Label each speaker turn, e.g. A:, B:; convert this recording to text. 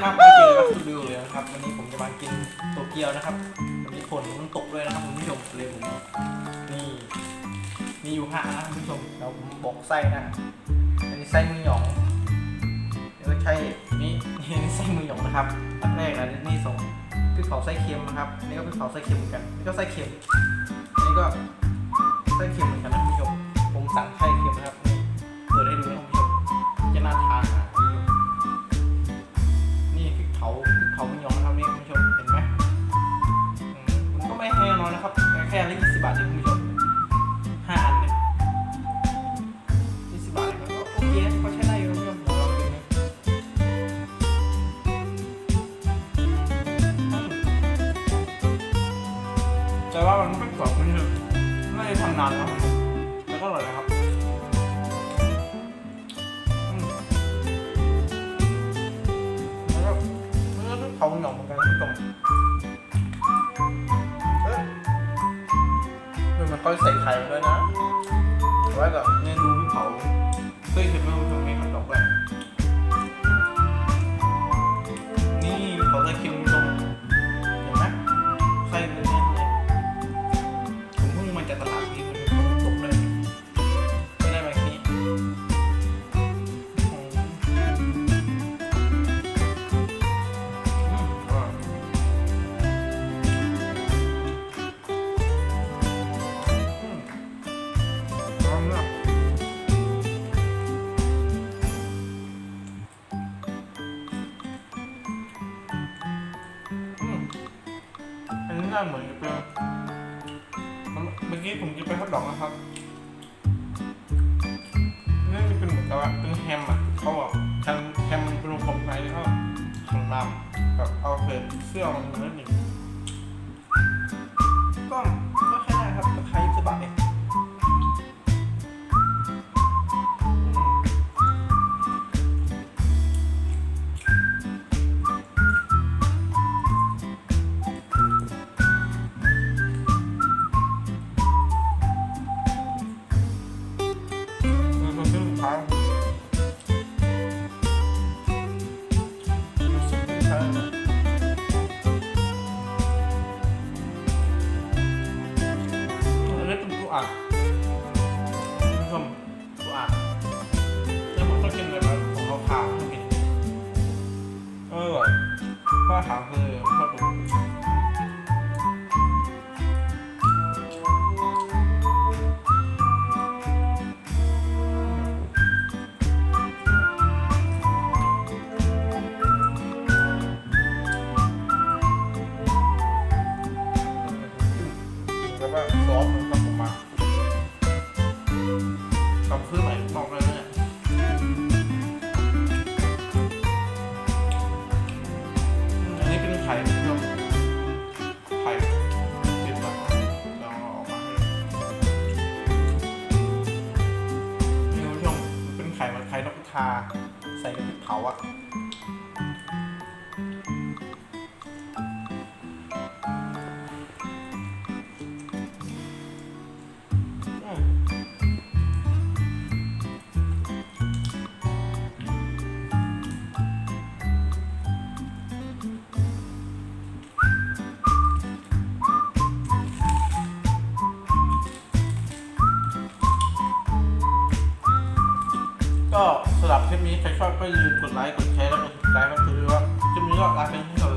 A: ครับมาเจอกับคุณบิวเลยนะครับวันนี้ผมจะมากินโตเกียวนะครับวันนี้ฝนมันตกด้วยนะครับคุณผู้ชมเลยผมนี่มีอยู่ห้านะคุณผู้ชมเราบอกไส้นะอันนี้ไส้มือหยองแล้วก็ใช่นี่นี่ไส้มือหยองนะครับอันแรกนะนี่ส่งพริกเผาไส้เค็มนะครับนี่ก็พริกเผาไส้เค็มเหมือนกันอันนี่ก็ไส้เค็มอันนี้ก็ ว่ามันไม่กรอบคุณผู้ชมน่าจะทำนานแล้วครับแล้วก็อร่อยนะครับแล้วก็แล้วก็เขาหน่อมเหมือนกันนะพี่กงเอ้ยเออมันก็ใส่ไข่มาด้วยนะแต่ว่าแบบเนี่ยดูเผาเคยเห็นไหมคุณผู้มมีขนมแบบ น่าเหมือนจะเป็นเมื่อกี้ผมกินไปฮอทดองนะครับนี่จะเป็นเหมือนกับว่าเป็นแฮมอะเขาบอกแฮมแฮมมันเป็นวงกลมไปแล้วก็ข้างล่างแบบเอาเศษเสื้อมันนิดหนึ่งก็ก็ใช่ได้ครับใคร เพราะขาวคือชอบดูแล้วก็ซอสมันก็ออกมาทำซื้อใหม่อ ทาใส่กับพริกเผาอะ ก็สำหรับคลิปนี้ใครชอบก็อย่าลืมกดไลค์กดแชร์แล้วกดติดตามก็คือว่าคลิปนี้ก็ลาไปแค่